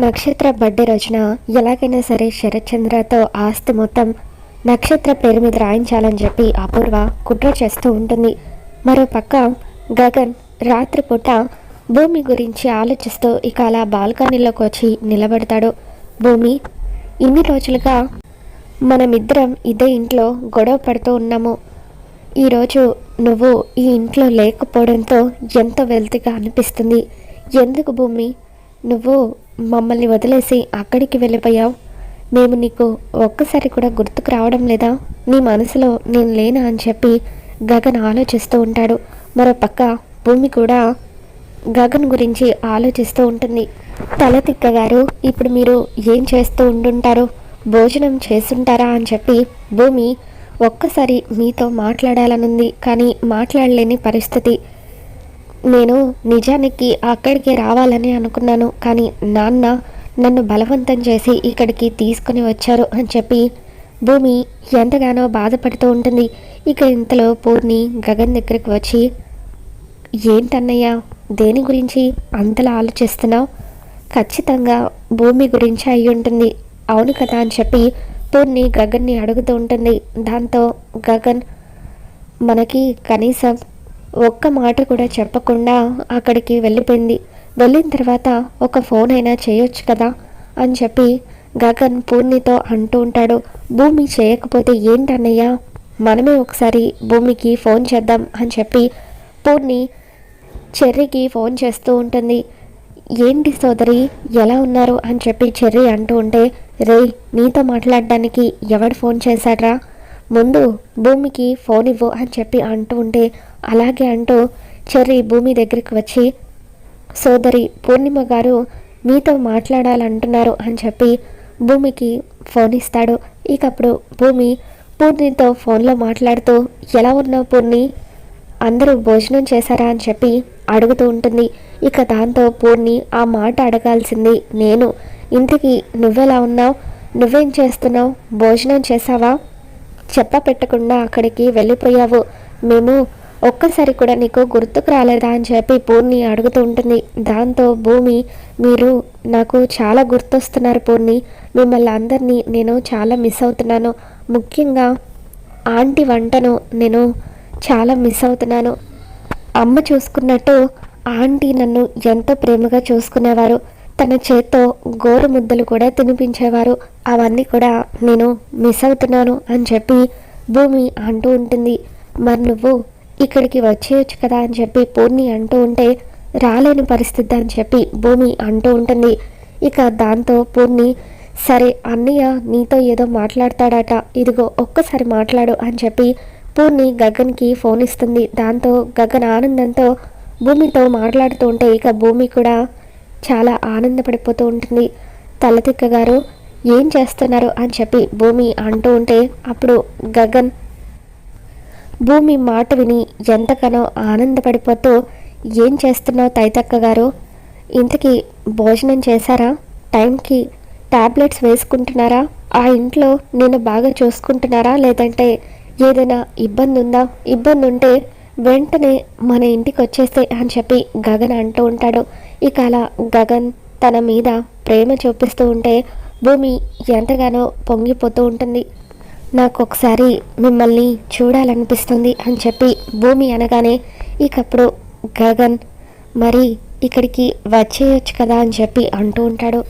నక్షత్ర బర్త్డే రోజున ఎలాగైనా సరే శరత్చంద్రతో ఆస్తి మొత్తం నక్షత్ర పేరు మీద రాయించాలని చెప్పి అపూర్వ కుట్ర చేస్తూ ఉంటుంది. మరో పక్క గగన్ రాత్రిపూట భూమి గురించి ఆలోచిస్తూ ఇక అలా బాల్కనీలోకి వచ్చి నిలబడతాడు. భూమి ఇన్ని రోజులుగా మనమిద్దరం ఇదే ఇంట్లో గొడవ పడుతూ ఉన్నాము. ఈరోజు నువ్వు ఈ ఇంట్లో లేకపోవడంతో ఎంతో వెల్తిగా అనిపిస్తుంది. ఎందుకు భూమి? నువ్వు మమ్మల్ని వదిలేసి అక్కడికి వెళ్ళిపోయావు. మేము నీకు ఒక్కసారి కూడా గుర్తుకు రావడం లేదా? నీ మనసులో నేను లేనా అని చెప్పి గగన్ ఆలోచిస్తూ ఉంటాడు. మరో పక్క భూమి కూడా గగన్ గురించి ఆలోచిస్తూ ఉంటుంది. తల తిక్కగారు ఇప్పుడు మీరు ఏం చేస్తూ ఉంటుంటారు భోజనం చేస్తుంటారా? అని చెప్పి భూమి ఒక్కసారి మీతో మాట్లాడాలనుంది కానీ మాట్లాడలేని పరిస్థితి. నేను నిజానికి అక్కడికి రావాలని అనుకున్నాను కానీ నాన్న నన్ను బలవంతం చేసి ఇక్కడికి తీసుకుని వచ్చారు అని చెప్పి భూమి ఎంతగానో బాధపడుతూ ఉంటుంది. ఇక ఇంతలో పూర్ణి గగన్ దగ్గరికి వచ్చి ఏంటన్నయ్య దేని గురించి అంతలా ఆలోచిస్తున్నావు? ఖచ్చితంగా భూమి గురించి అయి ఉంటుంది. అవును కదా అని చెప్పి పూర్ణి గగన్ని అడుగుతూ ఉంటుంది. దాంతో గగన్ మనకి కనీసం ఒక్క మాట కూడా చెప్పకుండా అక్కడికి వెళ్ళిపోయింది. వెళ్ళిన తర్వాత ఒక ఫోన్ అయినా చేయొచ్చు కదా అని చెప్పి గగన్ పూర్ణితో అంటూ ఉంటాడు. భూమి చేయకపోతే ఏంటన్నయ్యా? మనమే ఒకసారి భూమికి ఫోన్ చేద్దాం అని చెప్పి పూర్ణి చెర్రీకి ఫోన్ చేస్తూ ఉంటుంది. ఏంటి సోదరి ఎలా ఉన్నారు? అని చెప్పి చెర్రీ అంటూ ఉంటే రే నీతో మాట్లాడడానికి ఎవడు ఫోన్ చేశాడ్రా? ముందు భూమికి ఫోన్ ఇవ్వు అని చెప్పి అంటూ ఉంటే అలాగే అంటూ చెర్రి భూమి దగ్గరికి వచ్చి సోదరి పూర్ణిమ గారు మీతో మాట్లాడాలంటున్నారు అని చెప్పి భూమికి ఫోన్ ఇస్తాడు. ఇకప్పుడు భూమి పూర్ణితో ఫోన్లో మాట్లాడుతూ ఎలా ఉన్నావు పూర్ణి? అందరూ భోజనం చేశారా? అని చెప్పి అడుగుతూ ఉంటుంది. ఇక దాంతో పూర్ణి ఆ మాట అడగాల్సింది నేను ఇంతకీ నువ్వెలా ఉన్నావు? నువ్వేం చేస్తున్నావు? భోజనం చేసావా చెప్ప పెట్టకుండా అక్కడికి వెళ్ళిపోయావు. మేము ఒక్కసారి కూడా నీకు గుర్తుకు రాలేదా అని చెప్పి పూర్ణి అడుగుతూ ఉంటుంది. దాంతో భూమి మీరు నాకు చాలా గుర్తొస్తున్నారు పూర్ణి. మిమ్మల్ని అందరినీ నేను చాలా మిస్ అవుతున్నాను. ముఖ్యంగా ఆంటీ వంటను నేను చాలా మిస్ అవుతున్నాను. అమ్మ చూసుకున్నట్టు ఆంటీ నన్ను ఎంతో ప్రేమగా చూసుకునేవారు. తన చేత్తో గోరు ముద్దలు కూడా తినిపించేవారు. అవన్నీ కూడా నేను మిస్ అవుతున్నాను అని చెప్పి భూమి అంటూ ఉంటుంది. మరి నువ్వు ఇక్కడికి వచ్చేయచ్చు కదా అని చెప్పి పూర్ణి అంటూ ఉంటే రాలేని పరిస్థితి అని చెప్పి భూమి అంటూ ఉంటుంది. ఇక దాంతో పూర్ణి సరే అన్నయ్య నీతో ఏదో మాట్లాడతాడట ఇదిగో ఒక్కసారి మాట్లాడు అని చెప్పి పూర్ణి గగన్కి ఫోన్ ఇస్తుంది. దాంతో గగన్ ఆనందంతో భూమితో మాట్లాడుతూ ఉంటే ఇక భూమి కూడా చాలా ఆనందపడిపోతూ ఉంటుంది. తలతిక్క గారు ఏం చేస్తున్నారు? అని చెప్పి భూమి అంటూ ఉంటే అప్పుడు గగన్ భూమి మాట విని ఎంతగానో ఆనందపడిపోతూ ఏం చేస్తున్నావు తైతక్క గారు? ఇంతకీ భోజనం చేశారా? టైంకి టాబ్లెట్స్ వేసుకుంటున్నారా? ఆ ఇంట్లో నేను బాగా చూసుకుంటున్నారా? లేదంటే ఏదైనా ఇబ్బంది ఉందా ఇబ్బంది ఉంటే వెంటనే మన ఇంటికి వచ్చేస్తే అని చెప్పి గగన్ అంటూ ఉంటాడు. ఇక అలా గగన్ తన మీద ప్రేమ చూపిస్తూ ఉంటే భూమి ఎంతగానో పొంగిపోతూ ఉంటుంది. నాకు ఒకసారి మిమ్మల్ని చూడాలనిపిస్తుంది అని చెప్పి భూమి అనగానే ఇకప్పుడు గగన్ మరి ఇక్కడికి వచ్చేయచ్చు కదా అని చెప్పి అంటూ ఉంటాడు.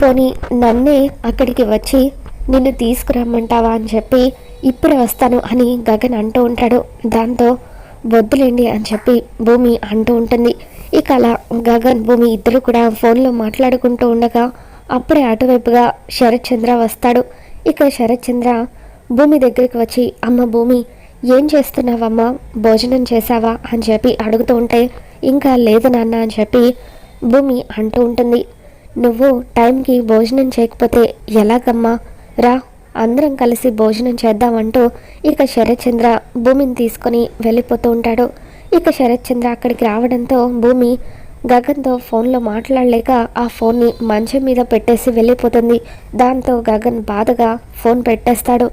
పోనీ నన్నే అక్కడికి వచ్చి నిన్ను తీసుకురమ్మంటావా అని చెప్పి ఇప్పుడే వస్తాను అని గగన్ అంటూ ఉంటాడు. దాంతో వద్దులేండి అని చెప్పి భూమి అంటూ ఉంటుంది. ఇక అలా గగన్ భూమి ఇద్దరు కూడా ఫోన్లో మాట్లాడుకుంటూ ఉండగా అప్పుడే అటువైపుగా శరత్ చంద్ర వస్తాడు. ఇక శరత్ చంద్ర భూమి దగ్గరికి వచ్చి అమ్మ భూమి ఏం చేస్తున్నావమ్మా? భోజనం చేశావా? అని చెప్పి అడుగుతూ ఉంటే ఇంకా లేదు నాన్న అని చెప్పి భూమి అంటూ ఉంటుంది. నువ్వు టైంకి భోజనం చేయకపోతే ఎలాగమ్మా? రా అందరం కలిసి భోజనం చేద్దామంటూ ఇక శరత్చంద్ర భూమిని తీసుకొని వెళ్ళిపోతూ ఉంటాడు. ఇక శరత్చంద్ర అక్కడికి రావడంతో భూమి గగన్తో ఫోన్లో మాట్లాడలేక ఆ ఫోన్ని మంచం మీద పెట్టేసి వెళ్ళిపోతుంది. దాంతో గగన్ బాధగా ఫోన్ పెట్టేస్తాడు.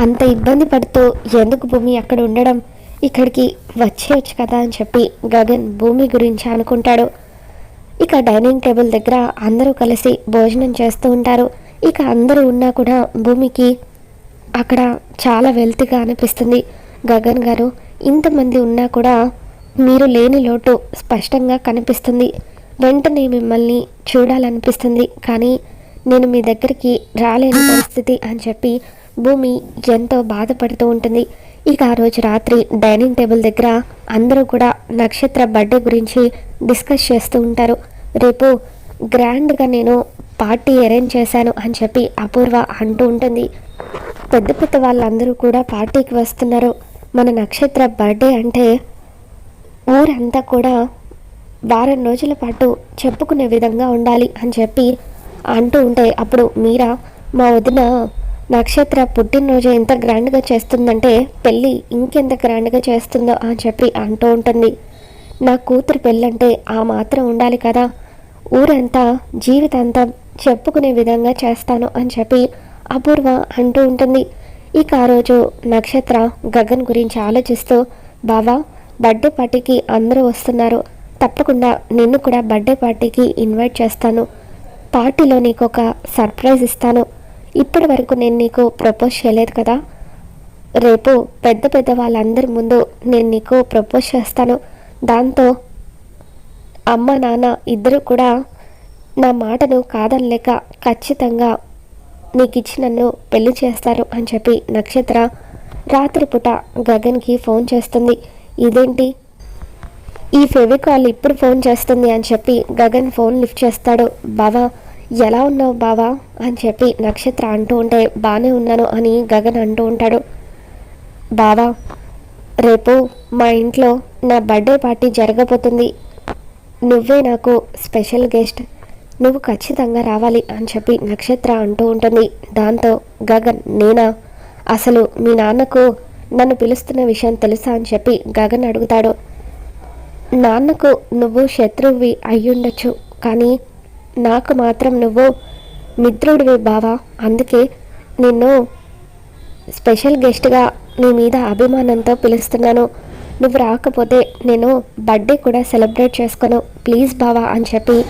అంత ఇబ్బంది పడుతూ ఎందుకు భూమి అక్కడ ఉండడం? ఇక్కడికి వచ్చేయచ్చు కదా అని చెప్పి గగన్ భూమి గురించి అనుకుంటాడు. ఇక డైనింగ్ టేబుల్ దగ్గర అందరూ కలిసి భోజనం చేస్తూ ఉంటారు. ఇక అందరూ ఉన్నా కూడా భూమికి అక్కడ చాలా వెల్త్గా అనిపిస్తుంది. గగన్ గారు ఇంతమంది ఉన్నా కూడా మీరు లేని లోటు స్పష్టంగా కనిపిస్తుంది. వెంటనే మిమ్మల్ని చూడాలనిపిస్తుంది. కానీ నేను మీ దగ్గరికి రాలేని పరిస్థితి అని చెప్పి భూమి ఎంతో బాధపడుతూ ఉంటుంది. ఇక ఆ రోజు రాత్రి డైనింగ్ టేబుల్ దగ్గర అందరూ కూడా నక్షత్ర బర్త్డే గురించి డిస్కస్ చేస్తూ ఉంటారు. రేపు గ్రాండ్గా నేను పార్టీ అరేంజ్ చేశాను అని చెప్పి అపూర్వ అంటూ ఉంటుంది. పెద్ద పెద్ద వాళ్ళందరూ కూడా పార్టీకి వస్తున్నారు. మన నక్షత్ర బర్త్డే అంటే ఊరంతా కూడా వారం రోజుల పాటు చెప్పుకునే విధంగా ఉండాలి అని చెప్పి అంటూ ఉంటే అప్పుడు మీరా మా వదిన నక్షత్ర పుట్టినరోజు ఎంత గ్రాండ్గా చేస్తుందంటే పెళ్ళి ఇంకెంత గ్రాండ్గా చేస్తుందో అని చెప్పి అంటూ ఉంటుంది. నా కూతురు పెళ్ళంటే ఆ మాత్రం ఉండాలి కదా. ఊరంతా జీవితాంతం చెప్పుకునే విధంగా చేస్తాను అని చెప్పి అపూర్వ అంటూ ఉంటుంది. ఇక ఆ రోజు నక్షత్ర గగన్ గురించి ఆలోచిస్తూ బావా బర్త్డే పార్టీకి అందరూ వస్తున్నారు. తప్పకుండా నిన్ను కూడా బర్త్డే పార్టీకి ఇన్వైట్ చేస్తాను. పార్టీలో నీకు ఒక సర్ప్రైజ్ ఇస్తాను. ఇప్పటి వరకు నేను నీకు ప్రపోజ్ చేయలేదు కదా. రేపు పెద్ద పెద్ద వాళ్ళందరి ముందు నేను నీకు ప్రపోజ్ చేస్తాను. దాంతో అమ్మ నాన్న ఇద్దరు కూడా నా మాటను కాదనలేక ఖచ్చితంగా నీకు ఇచ్చి నన్ను పెళ్ళి చేస్తారు అని చెప్పి నక్షత్ర రాత్రిపూట గగన్కి ఫోన్ చేస్తుంది. ఇదేంటి? ఈ ఫెవికాల్ ఇప్పుడు ఫోన్ చేస్తుంది అని చెప్పి గగన్ ఫోన్ లిఫ్ట్ చేస్తాడు. బావా ఎలా ఉన్నావు బావా? అని చెప్పి నక్షత్ర అంటూ ఉంటే బాగానే ఉన్నాను అని గగన్ అంటూ ఉంటాడు. బావా రేపు మా ఇంట్లో నా బర్త్డే పార్టీ జరగబోతుంది. నువ్వే నాకు స్పెషల్ గెస్ట్. నువ్వు ఖచ్చితంగా రావాలి అని చెప్పి నక్షత్ర అంటూ ఉంటుంది. దాంతో గగన్ నేనా? అసలు మీ నాన్నకు నన్ను పిలుస్తున్న విషయం తెలుసా? అని చెప్పి గగన్ అడుగుతాడు. నాన్నకు నువ్వు శత్రువువి అయ్యుండొచ్చు కానీ నాకు మాత్రం నువ్వు మిత్రుడివి బావా. అందుకే నిన్ను స్పెషల్ గెస్ట్గా నీ మీద అభిమానంతో పిలుస్తున్నాను. నువ్వు రాకపోతే నేను బర్త్డే కూడా సెలబ్రేట్ చేసుకోను. ప్లీజ్ బావా అని చెప్పి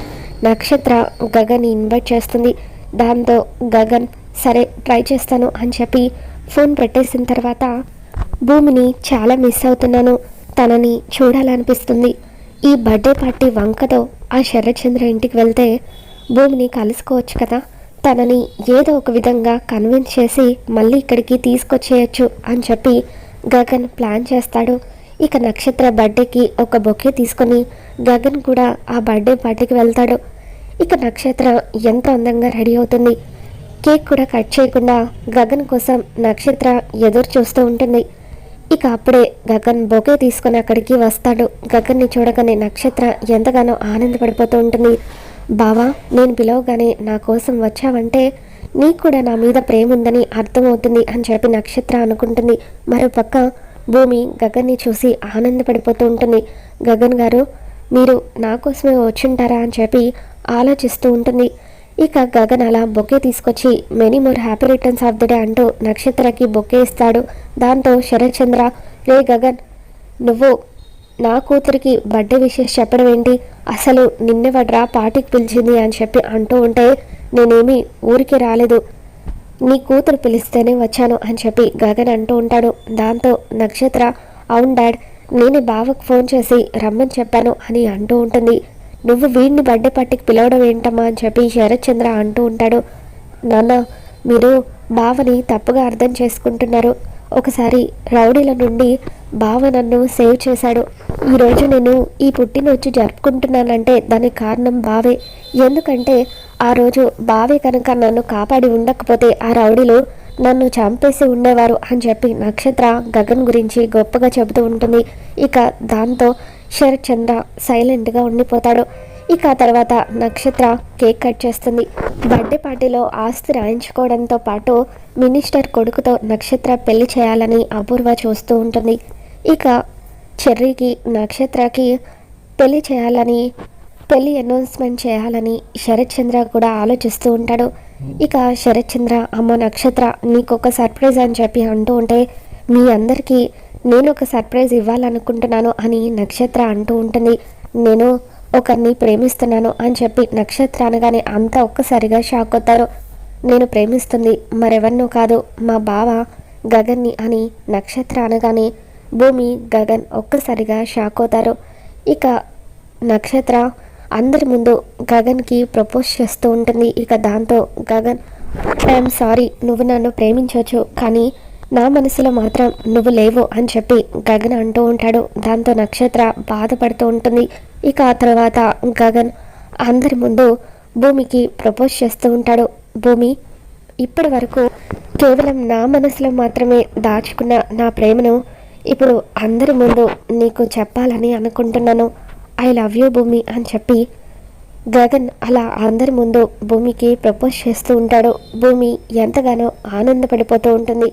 నక్షత్ర గగన్ ఇన్వైట్ చేస్తుంది. దాంతో గగన్ సరే ట్రై చేస్తాను అని చెప్పి ఫోన్ పెట్టేసిన తర్వాత భూమిని చాలా మిస్ అవుతున్నాను. తనని చూడాలనిపిస్తుంది. ఈ బర్త్డే పార్టీ వంకతో ఆ శరత్చంద్ర ఇంటికి వెళ్తే భూమిని కలుసుకోవచ్చు కదా. తనని ఏదో ఒక విధంగా కన్విన్స్ చేసి మళ్ళీ ఇక్కడికి తీసుకొచ్చేయచ్చు అని చెప్పి గగన్ ప్లాన్ చేస్తాడు. ఇక నక్షత్ర బర్త్డేకి ఒక బొకే తీసుకొని గగన్ కూడా ఆ బర్త్డే పార్టీకి వెళ్తాడు. ఇక నక్షత్ర ఎంత అందంగా రెడీ అవుతుంది. కేక్ కూడా కట్ చేయకుండా గగన్ కోసం నక్షత్ర ఎదురు చూస్తూ ఉంటుంది. ఇక అప్పుడే గగన్ బొకే తీసుకొని అక్కడికి వస్తాడు. గగన్ని చూడగానే నక్షత్ర ఎంతగానో ఆనందపడిపోతూ ఉంటుంది. బావా నేను పిలవగానే నా కోసం వచ్చావంటే నీకు కూడా నా మీద ప్రేమ ఉందని అర్థమవుతుంది అని చెప్పి నక్షత్ర అనుకుంటుంది. మరోపక్క భూమి గగన్ని చూసి ఆనందపడిపోతూ ఉంటుంది. గగన్ గారు మీరు నా కోసమే వచ్చింటారా అని చెప్పి ఆలోచిస్తూ ఉంటుంది. ఇక గగన్ అలా బొకే తీసుకొచ్చి many more happy returns of the day అంటూ నక్షత్రకి బొకే ఇస్తాడు. దాంతో శరత్ చంద్ర రే గగన్ నువ్వు నా కూతురికి బర్త్డే విషయం చెప్పడం ఏంటి? అసలు నిన్నెవడ్రా పార్టీకి పిలిచింది? అని చెప్పి అంటూ ఉంటే నేనేమి ఊరికి రాలేదు. నీ కూతురు పిలిస్తేనే వచ్చాను అని చెప్పి గగన్ అంటూ ఉంటాడు. దాంతో నక్షత్ర అవును డాడ్ నేను బావకు ఫోన్ చేసి రమ్మని చెప్పాను అని అంటూ ఉంటుంది. నువ్వు వీడిని బర్త్డే పార్టీకి పిలవడం ఏంటమ్మా అని చెప్పి శరత్ చంద్ర అంటూ ఉంటాడు. నాన్న మీరు బావని తప్పుగా అర్థం చేసుకుంటున్నారు. ఒకసారి రౌడీల నుండి బావ నన్ను సేవ్ చేశాడు. ఈరోజు నేను ఈ పుట్టినరోజు జరుపుకుంటున్నానంటే దానికి కారణం బావే. ఎందుకంటే ఆ రోజు బావి కనుక నన్ను కాపాడి ఉండకపోతే ఆ రౌడీలు నన్ను చంపేసి ఉండేవారు అని చెప్పి నక్షత్ర గగన్ గురించి గొప్పగా చెబుతూ ఉంటుంది. ఇక దాంతో శరత్ చంద్ర సైలెంట్గా ఉండిపోతాడు. ఇక తర్వాత నక్షత్ర కేక్ కట్ చేస్తుంది. బర్త్డే పార్టీలో ఆస్తి రాయించుకోవడంతో పాటు మినిస్టర్ కొడుకుతో నక్షత్ర పెళ్ళి చేయాలని అపూర్వ చూస్తూ ఉంటుంది. ఇక చెర్రీకి నక్షత్రకి పెళ్ళి చేయాలని పెళ్ళి అనౌన్స్మెంట్ చేయాలని శరత్ చంద్ర కూడా ఆలోచిస్తూ ఉంటాడు. ఇక శరత్ చంద్ర అమ్మ నక్షత్ర నీకు ఒక సర్ప్రైజ్ అని చెప్పి అంటూ ఉంటే మీ అందరికీ నేను ఒక సర్ప్రైజ్ ఇవ్వాలనుకుంటున్నాను అని నక్షత్ర అంటూ ఉంటుంది. నేను ఒకరిని ప్రేమిస్తున్నాను అని చెప్పి నక్షత్ర అనగానే అంతా ఒక్కసారిగా షాక్ అవుతారు నేను ప్రేమిస్తుంది మరెవరినో కాదు మా బావ గగన్ని అని నక్షత్ర అనగానే భూమి గగన్ ఒక్కసారిగా షాక్ అవుతారు ఇక నక్షత్ర అందరి ముందు గగన్కి ప్రపోజ్ చేస్తూ ఉంటుంది. ఇక దాంతో గగన్ ఐఎమ్ సారీ నువ్వు నన్ను ప్రేమించవచ్చు కానీ నా మనసులో మాత్రం నువ్వు లేవు అని చెప్పి గగన్ అంటూ ఉంటాడు. దాంతో నక్షత్ర బాధపడుతూ ఉంటుంది. ఇక ఆ తర్వాత గగన్ అందరి ముందు భూమికి ప్రపోజ్ చేస్తూ ఉంటాడు. భూమి ఇప్పటి వరకు కేవలం నా మనసులో మాత్రమే దాచుకున్న నా ప్రేమను ఇప్పుడు అందరి ముందు నీకు చెప్పాలని అనుకుంటున్నాను. ఐ లవ్ యూ భూమి అని చెప్పి గగన్ అలా అందరి ముందు భూమికి ప్రపోజ్ చేస్తూ ఉంటాడు. భూమి ఎంతగానో ఆనందపడిపోతూ ఉంటుంది.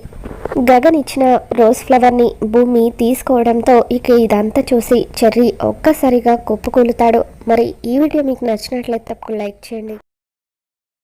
గగన్ ఇచ్చిన రోజ్ ఫ్లవర్ని భూమి తీసుకోవడంతో ఇక ఇదంతా చూసి చెర్రీ ఒక్కసారిగా కుప్పకూలుతాడు. మరి ఈ వీడియో మీకు నచ్చినట్లయితే తప్పకుండా లైక్ చేయండి.